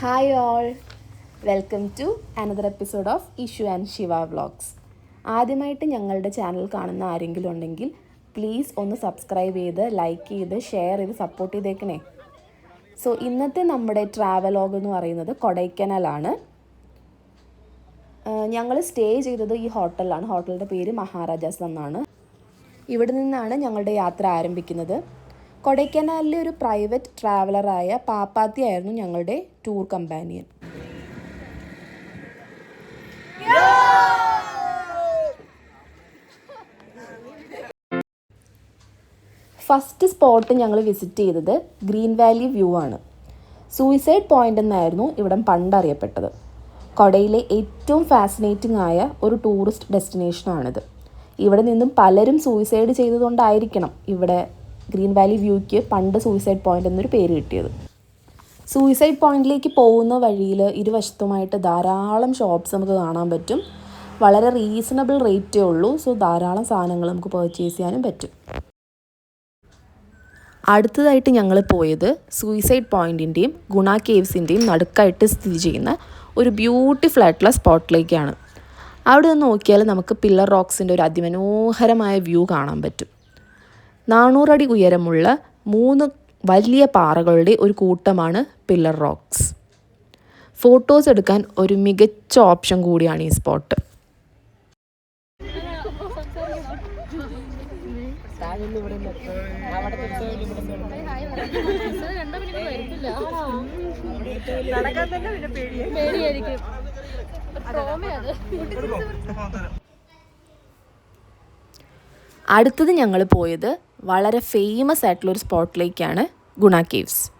Hi all welcome to another episode of Ishu and Shiva vlogs ആദ്യമായിട്ട് ഞങ്ങളുടെ channel കാണുന്ന ആരെങ്കിലും ഉണ്ടെങ്കിൽ പ്ലീസ് ഒന്ന് സബ്സ്ക്രൈബ് ചെയ്ത് ലൈക്ക് ചെയ്ത് ഷെയർ ചെയ്ത് സപ്പോർട്ട് ചെയ്തേക്കണേ. സോ ഇന്നത്തെ നമ്മുടെ ട്രാവലോഗ് എന്ന് പറയുന്നത് കൊടൈക്കനാലാണ്. ഞങ്ങൾ സ്റ്റേ ചെയ്തത് ഈ ഹോട്ടലിലാണ് ഹോട്ടലിന്റെ പേര് മഹാരാജാസ് എന്നാണ്. ഇവിടെ നിന്നാണ് ഞങ്ങളുടെ യാത്ര ആരംഭിക്കുന്നത്. കൊടൈക്കനാലിലെ ഒരു പ്രൈവറ്റ് ട്രാവലറായ പാപ്പാത്തി ആയിരുന്നു ഞങ്ങളുടെ ടൂർ കമ്പാനിയൻ. ഫസ്റ്റ് സ്പോട്ട് ഞങ്ങൾ വിസിറ്റ് ചെയ്തത് ഗ്രീൻ വാലി വ്യൂ ആണ്. സൂയിസൈഡ് പോയിന്റ് എന്നായിരുന്നു ഇവിടം പണ്ടറിയപ്പെട്ടത്. കൊടയിലെ ഏറ്റവും ഫാസിനേറ്റിംഗ് ആയ ഒരു ടൂറിസ്റ്റ് ഡെസ്റ്റിനേഷനാണിത് ഇവിടെ നിന്നും പലരും സൂയിസൈഡ് ചെയ്തതുകൊണ്ടായിരിക്കണം ഇവിടെ ഗ്രീൻ വാലി വ്യൂയ്ക്ക് പണ്ട് സൂയിസൈഡ് പോയിന്റ് എന്നൊരു പേര് കിട്ടിയത്. സൂയിസൈഡ് പോയിന്റിലേക്ക് പോകുന്ന വഴിയിൽ ഇരുവശത്തുമായിട്ട് ധാരാളം ഷോപ്സ് നമുക്ക് കാണാൻ പറ്റും. വളരെ റീസണബിൾ റേറ്റേ ഉള്ളൂ. സോ ധാരാളം സാധനങ്ങൾ നമുക്ക് പർച്ചേസ് ചെയ്യാനും പറ്റും. അടുത്തതായിട്ട് ഞങ്ങൾ പോയത് സൂയിസൈഡ് പോയിന്റിന്റെയും ഗുണ കേവ്സിന്റെയും നടുക്കായിട്ട് സ്ഥിതി ചെയ്യുന്ന ഒരു ബ്യൂട്ടിഫുൾ ആയിട്ടുള്ള സ്പോട്ടിലേക്കാണ്. അവിടെ നിന്ന് നോക്കിയാൽ നമുക്ക് പില്ലർ റോക്സിന്റെ ഒരു അതിമനോഹരമായ വ്യൂ കാണാൻ പറ്റും. നാനൂറടി ഉയരമുള്ള മൂന്ന് വലിയ പാറകളുടെ ഒരു കൂട്ടമാണ് പില്ലർ റോക്സ്. ഫോട്ടോസ് എടുക്കാൻ ഒരു മികച്ച ഓപ്ഷൻ കൂടിയാണ് ഈ സ്പോട്ട്. അടുത്തത് ഞങ്ങൾ പോയത് വളരെ ഫേമസ് ആയിട്ടുള്ള ഒരു സ്പോട്ടിലേക്കാണ് ഗുണ കേവ്സ്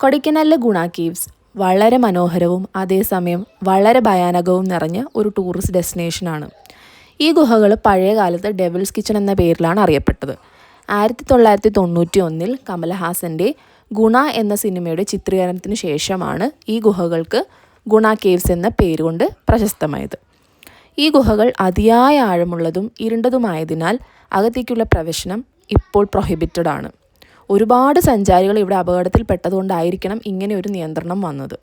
കൊടൈക്കനാലിലെ ഗുണ കേവ്സ് വളരെ മനോഹരവും അതേസമയം വളരെ ഭയാനകവും നിറഞ്ഞ ഒരു ടൂറിസ്റ്റ് ഡെസ്റ്റിനേഷനാണ് ഈ ഗുഹകൾ പഴയ കാലത്ത് ഡെവിൾസ് കിച്ചൺ എന്ന പേരിലാണ് അറിയപ്പെട്ടത്. ആയിരത്തി തൊള്ളായിരത്തി തൊണ്ണൂറ്റി ഒന്നിൽ കമലഹാസന്റെ ഗുണ എന്ന സിനിമയുടെ ചിത്രീകരണത്തിന് ശേഷമാണ് ഈ ഗുഹകൾക്ക് ഗുണ കേവ്സ് എന്ന പേരുകൊണ്ട് പ്രശസ്തമായത്. ഈ ഗുഹകൾ അതിയായ ആഴമുള്ളതും ഇരുണ്ടതുമായതിനാൽ അകത്തേക്കുള്ള പ്രവേശനം ഇപ്പോൾ പ്രൊഹിബിറ്റഡ് ആണ്. ഒരുപാട് സഞ്ചാരികൾ ഇവിടെ അപകടത്തിൽപ്പെട്ടതുകൊണ്ടായിരിക്കണം ഇങ്ങനെ ഒരു നിയന്ത്രണം വന്നത്.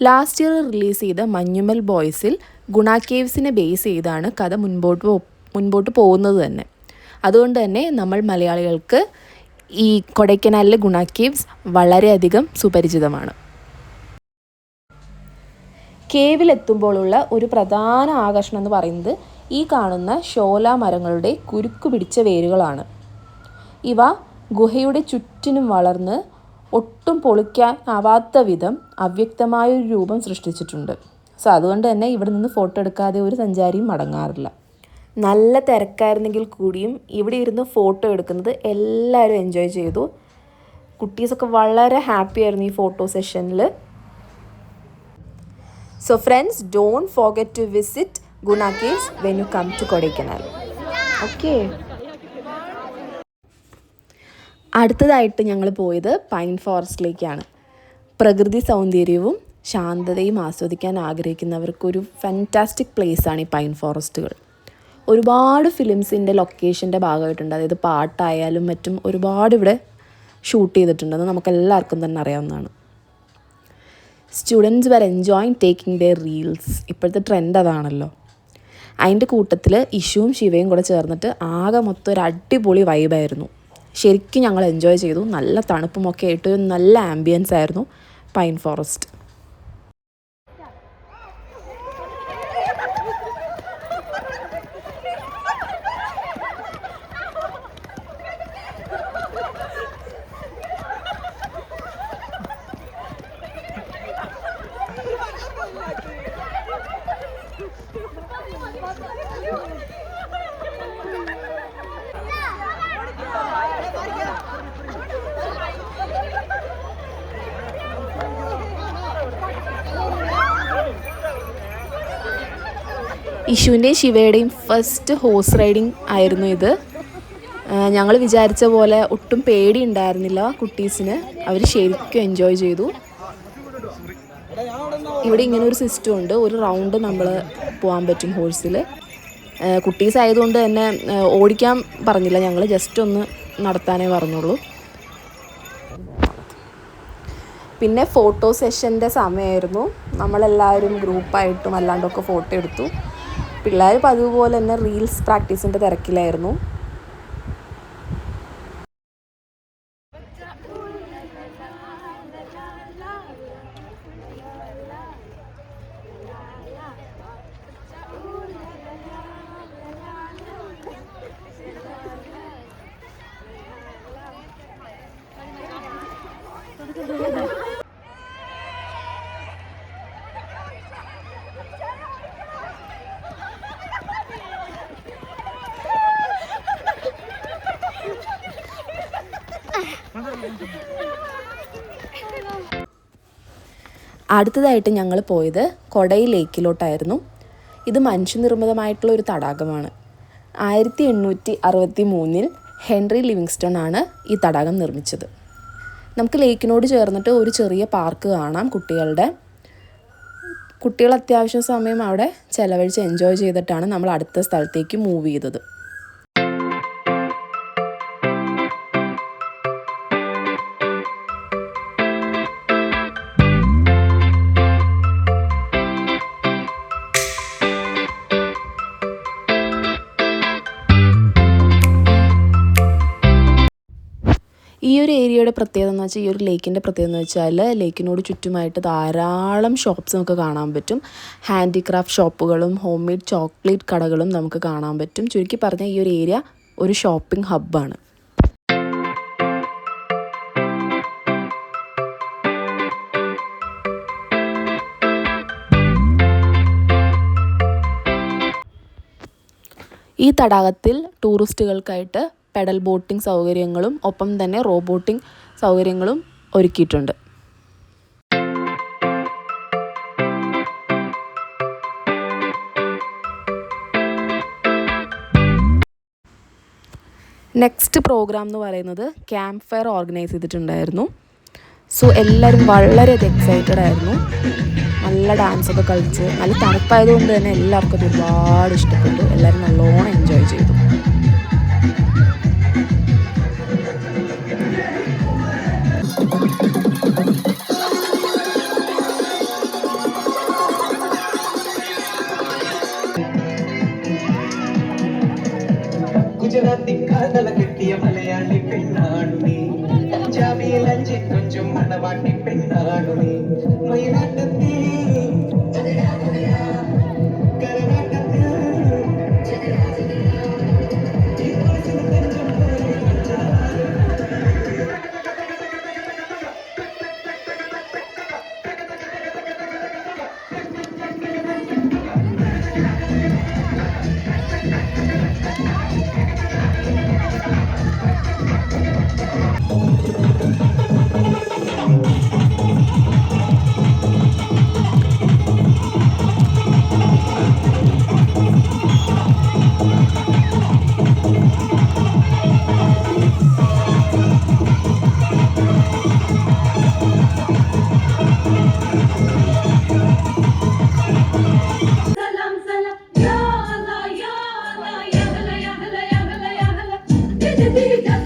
ലാസ്റ്റ് ഇയർ റിലീസ് ചെയ്ത മഞ്ഞുമൽ ബോയ്സിൽ ഗുണ കേവ്സിനെ ബേസ് ചെയ്താണ് കഥ മുൻപോട്ട് മുൻപോട്ട് പോകുന്നത് തന്നെ. അതുകൊണ്ട് തന്നെ നമ്മൾ മലയാളികൾക്ക് ഈ കൊടൈക്കനാലിലെ ഗുണ കേവ്സ് വളരെയധികം സുപരിചിതമാണ്. കേവിലെത്തുമ്പോഴുള്ള ഒരു പ്രധാന ആകർഷണം എന്ന് പറയുന്നത് ഈ കാണുന്ന ഷോല മരങ്ങളുടെ കുരുക്കു പിടിച്ച വേരുകളാണ്. ഇവ ഗുഹയുടെ ചുറ്റിനും വളർന്ന് ഒട്ടും പൊളിക്കാൻ ആവാത്ത വിധം അവ്യക്തമായൊരു രൂപം സൃഷ്ടിച്ചിട്ടുണ്ട്. സോ അതുകൊണ്ട് തന്നെ ഇവിടെ നിന്ന് ഫോട്ടോ എടുക്കാതെ ഒരു സഞ്ചാരിയും മടങ്ങാറില്ല. നല്ല തിരക്കായിരുന്നെങ്കിൽ കൂടിയും ഇവിടെ ഇരുന്ന് ഫോട്ടോ എടുക്കുന്നത് എല്ലാവരും എൻജോയ് ചെയ്തു. കുട്ടീസൊക്കെ വളരെ ഹാപ്പി ആയിരുന്നു ഈ ഫോട്ടോ സെഷനിൽ so friends don't forget to visit Guna when you come to Kodaikanal okay അടുത്തതായിട്ട് ഞങ്ങൾ പോയത് പൈൻ ഫോറസ്റ്റിലേക്കാണ്. പ്രകൃതി സൗന്ദര്യവും ശാന്തതയും ആസ്വദിക്കാൻ ആഗ്രഹിക്കുന്നവർക്കൊരു ഫാന്റാസ്റ്റിക് പ്ലേസാണ് ഈ പൈൻ ഫോറസ്റ്റുകൾ. ഒരുപാട് ഫിലിംസിന്റെ ലൊക്കേഷന്റെ ഭാഗമായിട്ടുണ്ട്. അതായത് പാട്ടായാലും മറ്റും ഒരുപാട് ഇവിടെ ഷൂട്ട് ചെയ്തിട്ടുണ്ടെന്ന് നമുക്ക് എല്ലാവർക്കും തന്നെ അറിയാവുന്നതാണ്. Students were enjoying taking their reels ഇപ്പോഴത്തെ ട്രെൻഡ് അതാണല്ലോ. അതിന്റെ കൂട്ടത്തിൽ ഇഷുവും ശിവയും കൂടെ ചേർന്നിട്ട് ആകെ മൊത്തം ഒരു അടിപൊളി വൈബായിരുന്നു ശരിക്കും ഞങ്ങൾ എൻജോയ് ചെയ്തു. നല്ല തണുപ്പുമൊക്കെ ആയിട്ട് നല്ല ആംബിയൻസ് ആയിരുന്നു. പൈൻ ഫോറസ്റ്റ് ഇഷുവിന്റെയും ശിവയുടെയും ഫസ്റ്റ് ഹോഴ്സ് റൈഡിങ് ആയിരുന്നു ഇത്. ഞങ്ങൾ വിചാരിച്ച പോലെ ഒട്ടും പേടി ഉണ്ടായിരുന്നില്ല കുട്ടീസിന്. അവർ ശരിക്കും എൻജോയ് ചെയ്തു. ഇവിടെ ഇങ്ങനെ ഒരു സിസ്റ്റം ഉണ്ട്. ഒരു റൗണ്ട് നമ്മൾ പോകാൻ പറ്റും ഹോഴ്സിൽ കുട്ടീസ് ആയതുകൊണ്ട് തന്നെ ഓടിക്കാൻ പറഞ്ഞില്ല. ഞങ്ങൾ ജസ്റ്റ് ഒന്ന് നടത്താനേ പറഞ്ഞുള്ളൂ. പിന്നെ ഫോട്ടോ സെഷന്റെ സമയമായിരുന്നു നമ്മളെല്ലാവരും ഗ്രൂപ്പായിട്ടും അല്ലാണ്ടൊക്കെ ഫോട്ടോ എടുത്തു. പിള്ളേർ പതിവ് പോലെ തന്നെ റീൽസ് പ്രാക്ടീസിന്റെ തിരക്കിലായിരുന്നു. അടുത്തതായിട്ട് ഞങ്ങൾ പോയത് കൊടൈ ലേക്കിലോട്ടായിരുന്നു. ഇത് മനുഷ്യനിർമ്മിതമായിട്ടുള്ള ഒരു തടാകമാണ്. ആയിരത്തി എണ്ണൂറ്റി അറുപത്തി മൂന്നിൽ ഹെൻറി ലിവിങ്സ്റ്റൺ ആണ് ഈ തടാകം നിർമ്മിച്ചത്. നമുക്ക് ലേക്കിനോട് ചേർന്നിട്ട് ഒരു ചെറിയ പാർക്ക് കാണാം കുട്ടികളുടെ. കുട്ടികൾ അത്യാവശ്യം സമയം അവിടെ ചിലവഴിച്ച് എൻജോയ് ചെയ്തിട്ടാണ് നമ്മൾ അടുത്ത സ്ഥലത്തേക്ക് മൂവ് ചെയ്തത്. ഈ ഒരു ഏരിയയുടെ പ്രത്യേകത എന്ന് വെച്ചാൽ ഈ ഒരു ലേക്കിന്റെ പ്രത്യേകത എന്ന് വെച്ചാൽ ലേക്കിനോട് ചുറ്റുമായിട്ട് ധാരാളം ഷോപ്സ് നമുക്ക് കാണാൻ പറ്റും. ഹാൻഡിക്രാഫ്റ്റ് ഷോപ്പുകളും ഹോം മെയ്ഡ് ചോക്ലേറ്റ് കടകളും നമുക്ക് കാണാൻ പറ്റും. ചുരുക്കി പറഞ്ഞാൽ ഈ ഒരു ഏരിയ ഒരു ഷോപ്പിംഗ് ഹബ്ബാണ് ഈ തടാകത്തിൽ ടൂറിസ്റ്റുകൾക്കായിട്ട് പെഡൽ ബോട്ടിംഗ് സൗകര്യങ്ങളും ഒപ്പം തന്നെ റോബോട്ടിംഗ് സൗകര്യങ്ങളും ഒരുക്കിയിട്ടുണ്ട്. നെക്സ്റ്റ് പ്രോഗ്രാം എന്ന് പറയുന്നത് ക്യാമ്പ് ഫയർ ഓർഗനൈസ് ചെയ്തിട്ടുണ്ടായിരുന്നു. സോ എല്ലാവരും വളരെയധികം എക്സൈറ്റഡ് ആയിരുന്നു. നല്ല ഡാൻസൊക്കെ കളിച്ച് നല്ല തണുപ്പായതുകൊണ്ട് തന്നെ എല്ലാവർക്കും ഒരുപാട് ഇഷ്ടപ്പെട്ടു. എല്ലാവരും നല്ലോണം வாட்டி பெண்ணாகுமே மயிலாட்டத்தில் to be.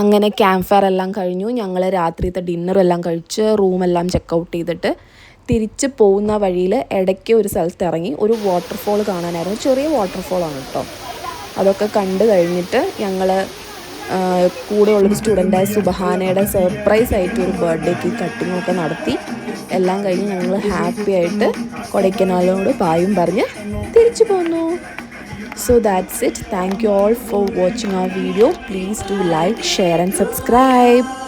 അങ്ങനെ ക്യാമ്പ് ഫയർ എല്ലാം കഴിഞ്ഞു. ഞങ്ങൾ രാത്രിത്തെ ഡിന്നറും എല്ലാം കഴിച്ച് റൂമെല്ലാം ചെക്കൗട്ട് ചെയ്തിട്ട് തിരിച്ച് പോകുന്ന വഴിയിൽ ഇടയ്ക്ക് ഒരു സ്ഥലത്ത് ഇറങ്ങി. ഒരു വാട്ടർഫോൾ കാണാനായിരുന്നു. ചെറിയ വാട്ടർഫോളാണ് കേട്ടോ അതൊക്കെ കണ്ടു കഴിഞ്ഞിട്ട് ഞങ്ങൾ കൂടെയുള്ളൊരു സ്റ്റുഡന്റായ സുബഹാനയുടെ സർപ്രൈസ് ആയിട്ട് ഒരു ബർത്ത്ഡേക്ക് കേക്ക് കട്ടിങ്ങും നടത്തി. എല്ലാം കഴിഞ്ഞ് ഞങ്ങൾ ഹാപ്പി ആയിട്ട് കൊടൈക്കനാലിനോട് പായും പറഞ്ഞ് തിരിച്ചു പോന്നു. So that's it. Thank you all for watching our video. Please do like, share, and subscribe.